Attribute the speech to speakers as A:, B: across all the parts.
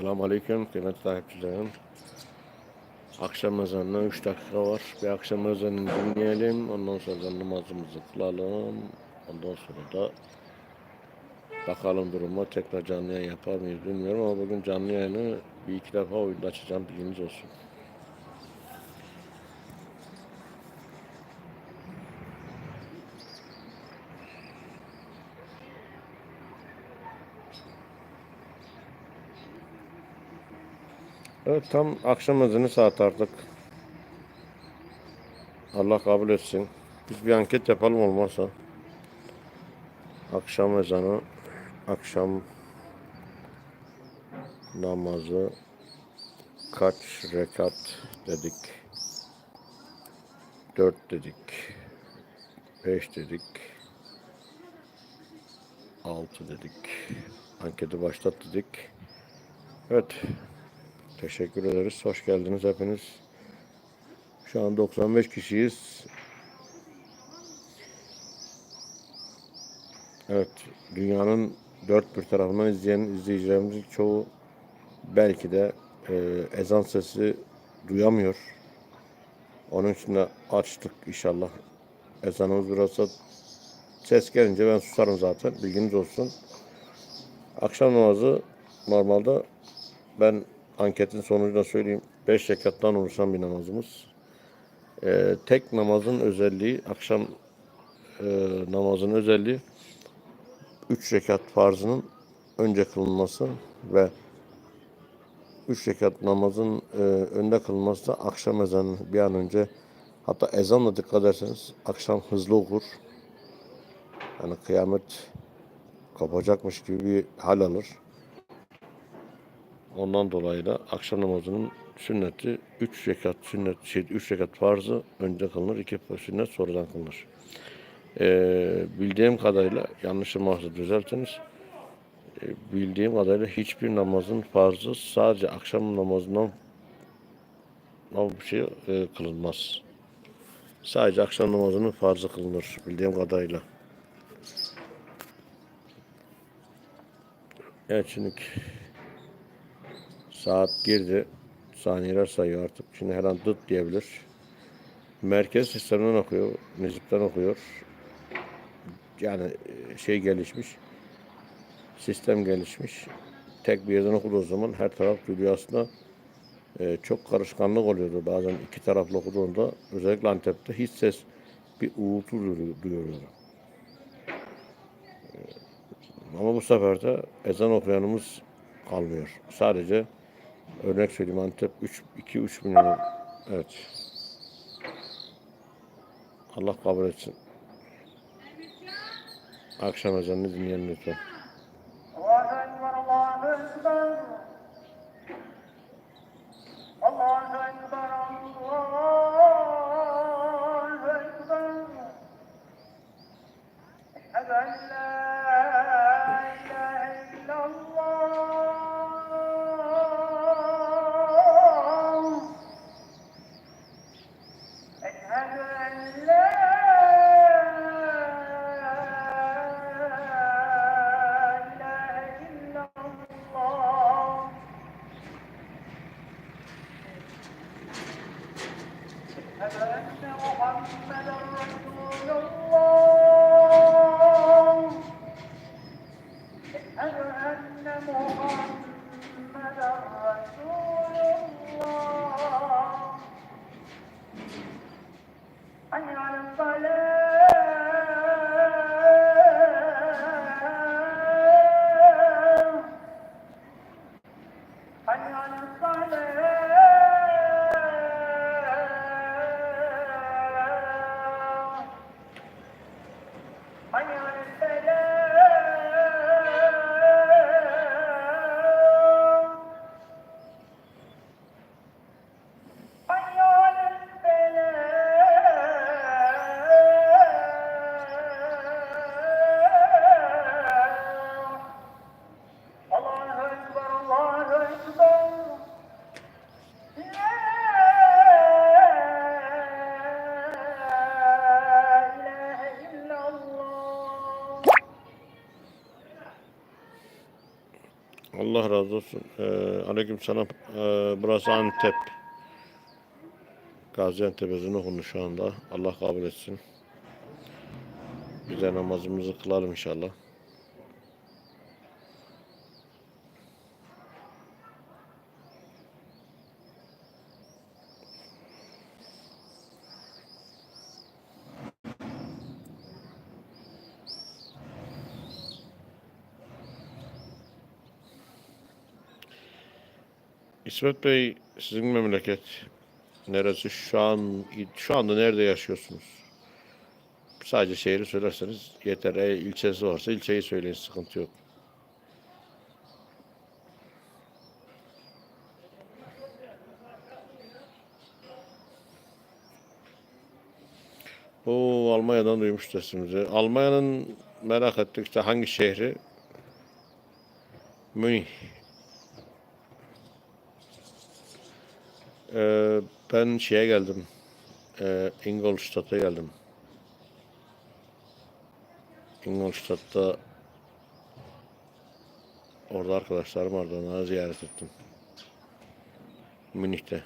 A: Selamun Aleyküm kıymetli takipçilerim. Akşam ezanına 3 dakika var. Bir akşam ezanını dinleyelim. Ondan sonra namazımızı kılalım. Ondan sonra da bakalım duruma tekrar canlı yayın yapar mıyız bilmiyorum ama bugün canlı yayını bir iki defa oyunda açacağım bilginiz olsun. Evet tam akşam ezanı saat artık. Allah kabul etsin. Biz bir anket yapalım olmazsa. Akşam ezanı, akşam namazı kaç rekat dedik? Dört dedik. Beş dedik. Altı dedik. Anketi başlat dedik. Evet. Teşekkür ederiz. Hoş geldiniz hepiniz. Şu an 95 kişiyiz. Evet, dünyanın dört bir tarafından izleyen izleyicilerimizin çoğu belki de e, ezan sesi duyamıyor. Onun için de açtık inşallah. Ezanımız biraz ses gelince ben susarım zaten. Bilginiz olsun. Akşam namazı normalde ben anketin sonucunda söyleyeyim. 5 rekattan oluşan bir namazımız. Ee, tek namazın özelliği, akşam e, namazın özelliği 3 rekat farzının önce kılınması ve 3 rekat namazın e, önde kılınması da akşam ezanı bir an önce hatta ezanla dikkat ederseniz akşam hızlı okur. Yani kıyamet kopacakmış gibi bir hal alır. Ondan dolayı da akşam namazının sünneti 3 rekat sünnet şey 3 rekat farzı önce kılınır, 2 sünnet sonradan kılınır. Ee, bildiğim kadarıyla yanlışım varsa düzeltiniz. Ee, bildiğim kadarıyla hiçbir namazın farzı sadece akşam namazından bir şey e, kılınmaz. Sadece akşam namazının farzı kılınır bildiğim kadarıyla. Evet şimdi Saat girdi. Saniyeler sayıyor artık. Şimdi her an dıt diyebilir. Merkez sistemden okuyor. Müzikten okuyor. Yani e, şey gelişmiş. Sistem gelişmiş. Tek bir yerden okuduğu zaman her taraf duyuyor aslında. E, çok karışkanlık oluyordu. Bazen iki taraflı okuduğunda özellikle Antep'te hiç ses bir uğultu duyuyordu. E, ama bu sefer de ezan okuyanımız kalmıyor. Sadece Örnek söyleyeyim Antep 3 2 3 milyon. Evet. Allah kabul etsin. Akşam ezanını dinleyelim lütfen.
B: I'm and fire.
A: Allah razı olsun. Ee, aleyküm selam. Ee, burası Antep. Gaziantep ezini okundu şu anda. Allah kabul etsin. Güzel namazımızı kılalım inşallah. İsmet Bey, sizin memleket neresi? Şu an şu anda nerede yaşıyorsunuz? Sadece şehri söylerseniz yeter. Eğer ilçesi varsa ilçeyi söyleyin, sıkıntı yok. Oo, Almanya'dan duymuş sesimizi. Almanya'nın merak ettik işte hangi şehri? Münih. Ee, ben şeye geldim. Ee, Ingolstadt'a geldim. Ingolstadt'ta orada arkadaşlarım vardı. Onları ziyaret ettim. Münih'te.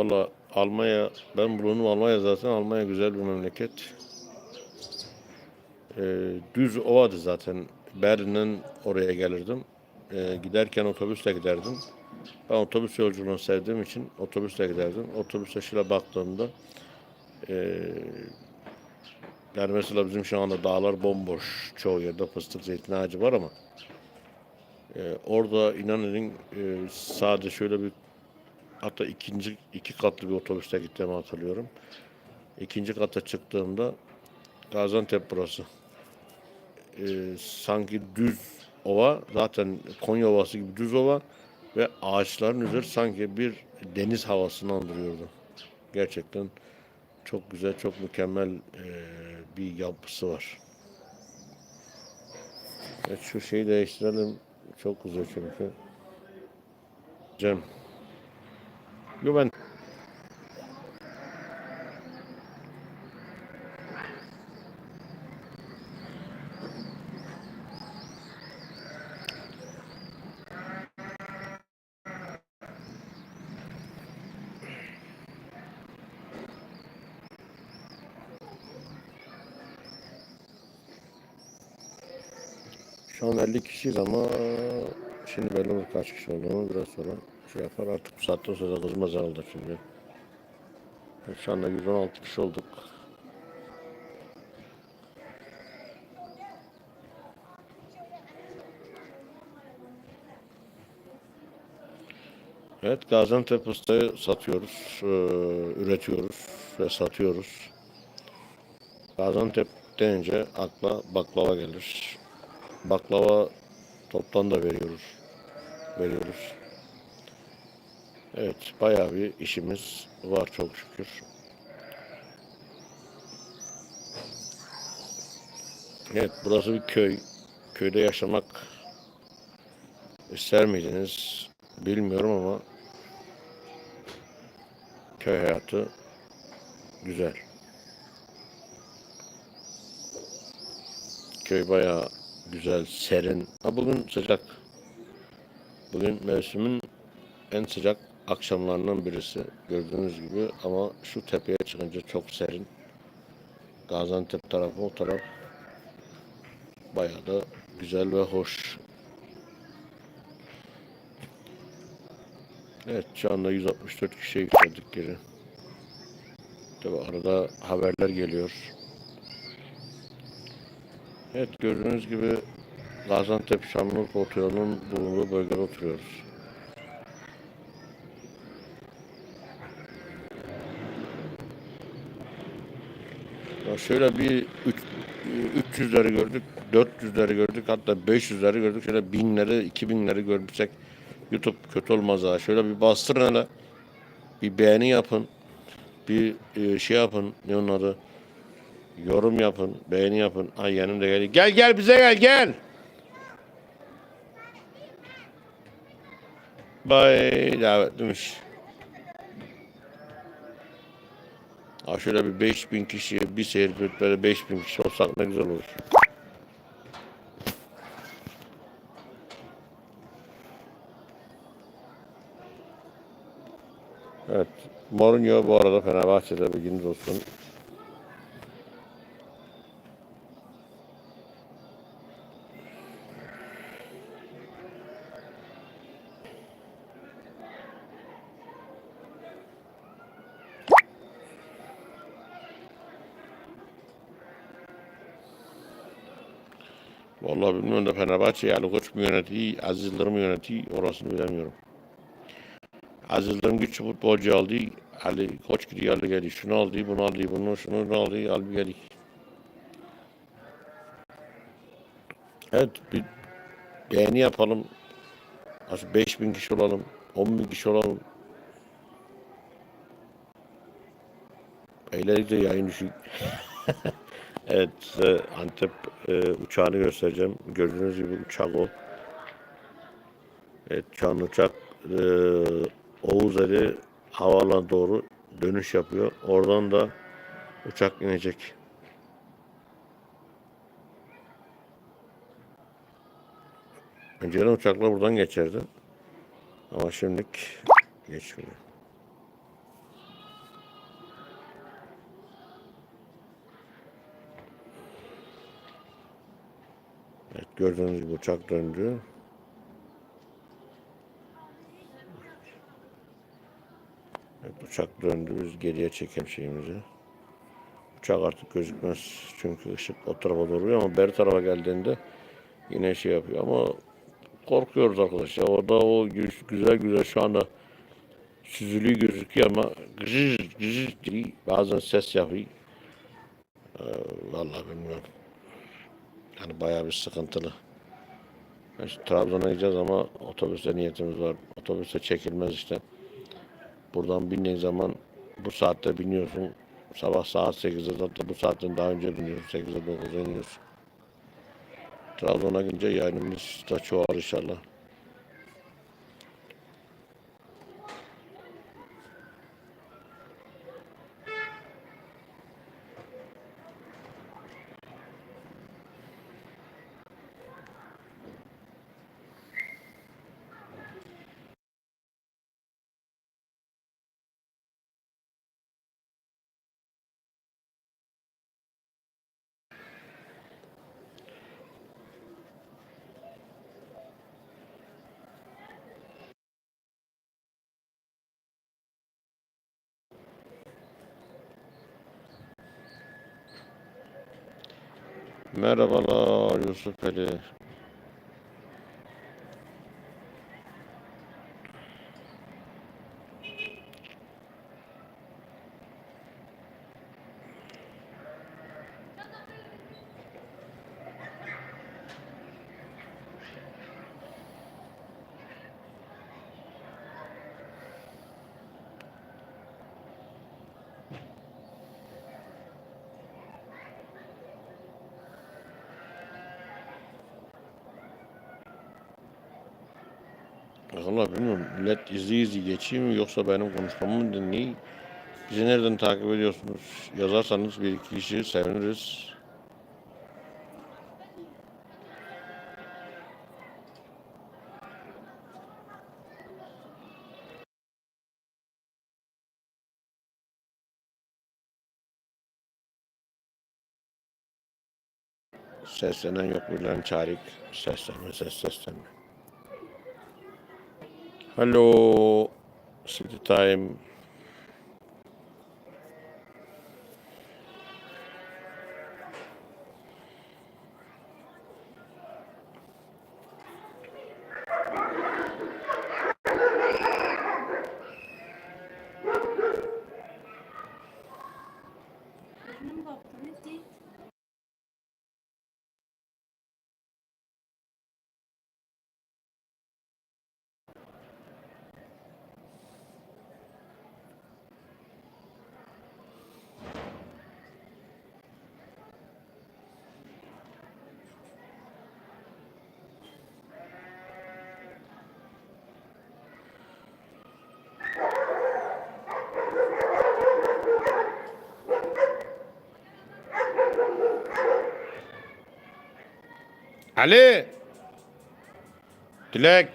A: Valla Almanya, ben bulundum Almanya zaten. Almanya güzel bir memleket. Ee, düz ovadı zaten. Berlin'den oraya gelirdim. Ee, giderken otobüsle giderdim. Ben otobüs yolculuğunu sevdiğim için otobüsle giderdim. Otobüste şöyle baktığımda ee, yani mesela bizim şu anda dağlar bomboş. Çoğu yerde fıstık zeytin ağacı var ama ee, orada inanın e, sadece şöyle bir Hatta ikinci iki katlı bir otobüste gittiğimi hatırlıyorum. İkinci kata çıktığımda Gaziantep burası. Ee, sanki düz ova zaten Konya Ovası gibi düz ova ve ağaçların üzeri sanki bir deniz havasını andırıyordu. Gerçekten çok güzel, çok mükemmel e, bir yapısı var. Evet, şu şeyi değiştirelim. Çok güzel çünkü. Cem. Ben Şu an 50 kişiyiz ama şimdi belli olur kaç kişi olduğunu biraz sonra şey yapar artık bu saatten sonra kızmaz herhalde şimdi. Şu anda 116 kişi olduk. Evet Gaziantep fıstığı satıyoruz, eee, üretiyoruz ve satıyoruz. Gaziantep denince akla baklava gelir. Baklava toptan da veriyoruz. Veriyoruz. Evet, bayağı bir işimiz var çok şükür. Evet, burası bir köy. Köyde yaşamak ister miydiniz bilmiyorum ama köy hayatı güzel. Köy bayağı güzel, serin. Ha bugün sıcak. Bugün mevsimin en sıcak akşamlarından birisi gördüğünüz gibi ama şu tepeye çıkınca çok serin. Gaziantep tarafı o taraf bayağı da güzel ve hoş. Evet şu anda 164 kişiye yükseldik geri. Tabi arada haberler geliyor. Evet gördüğünüz gibi Gaziantep Şanlıurfa otoyolunun bulunduğu bölgede oturuyoruz. Ya şöyle bir üç, 300'leri gördük, 400'leri gördük, hatta 500'leri gördük. Şöyle 1000'leri, 2000'leri görürsek YouTube kötü olmaz ha. Şöyle bir bastırın hele. Bir beğeni yapın. Bir e, şey yapın. Ne onun adı? yorum yapın, beğeni yapın. Ay yanımda gel. Gel gel bize gel gel. Bay davetlimiş. Şöyle bir 5000 kişi bir seyir böyle 5000 kişi olsak ne güzel olur. Evet. Mourinho bu arada Fenerbahçe'de bilginiz olsun. Vallahi bilmiyorum da Fenerbahçe Ali Koç mu yönetiyor, Aziz Yıldırım yönetiyor orasını bilemiyorum. Aziz Yıldırım güçlü futbolcu aldı. Ali Koç gidiyor Ali geliyor. Şunu aldı, bunu aldı, bunu şunu aldı, Ali geliyor. Evet bir beğeni yapalım. Aslında 5000 kişi olalım, 10 bin kişi olalım. De yayın düşük. evet size Antep e, uçağını göstereceğim. Gördüğünüz gibi uçak o. Evet şu an uçak e, Oğuz Ali havaalanına doğru dönüş yapıyor. Oradan da uçak inecek. Önceden uçaklar buradan geçerdi. Ama şimdilik geçmiyor. Gördüğünüz gibi uçak döndü. Evet, uçak döndü. Biz geriye çekelim şeyimizi. Uçak artık gözükmez. Çünkü ışık o tarafa doğru vuruyor ama beri tarafa geldiğinde yine şey yapıyor ama korkuyoruz arkadaşlar. Orada o gü- güzel güzel şu anda süzülüğü gözüküyor ama gıcır gıcır diye bazen ses yapıyor. Ee, vallahi bilmiyorum. Yani bayağı bir sıkıntılı. İşte Trabzon'a gideceğiz ama otobüste niyetimiz var. Otobüste çekilmez işte. Buradan bindiğin zaman bu saatte biniyorsun. Sabah saat 8'de zaten bu saatten daha önce biniyorsun. 8'de 9'da iniyorsun. Trabzon'a gidince yayınımız da çoğalır inşallah. Merhabalar Yusuf Ali. Valla bilmiyorum. Millet izli izli geçiyor mu yoksa benim konuşmamı mı dinliyor? Bizi nereden takip ediyorsunuz? Yazarsanız bir iki kişi seviniriz. Seslenen yok Bülent Çarik. Seslenme, ses seslenme. Hello. City time. Ali! Dilek!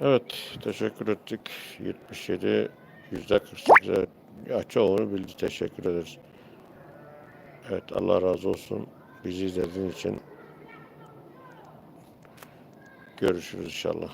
A: Evet, teşekkür ettik. 77, yüzde 48. Ya çoğunu bildi, teşekkür ederiz. Evet, Allah razı olsun. Bizi izlediğin için görüşürüz inşallah.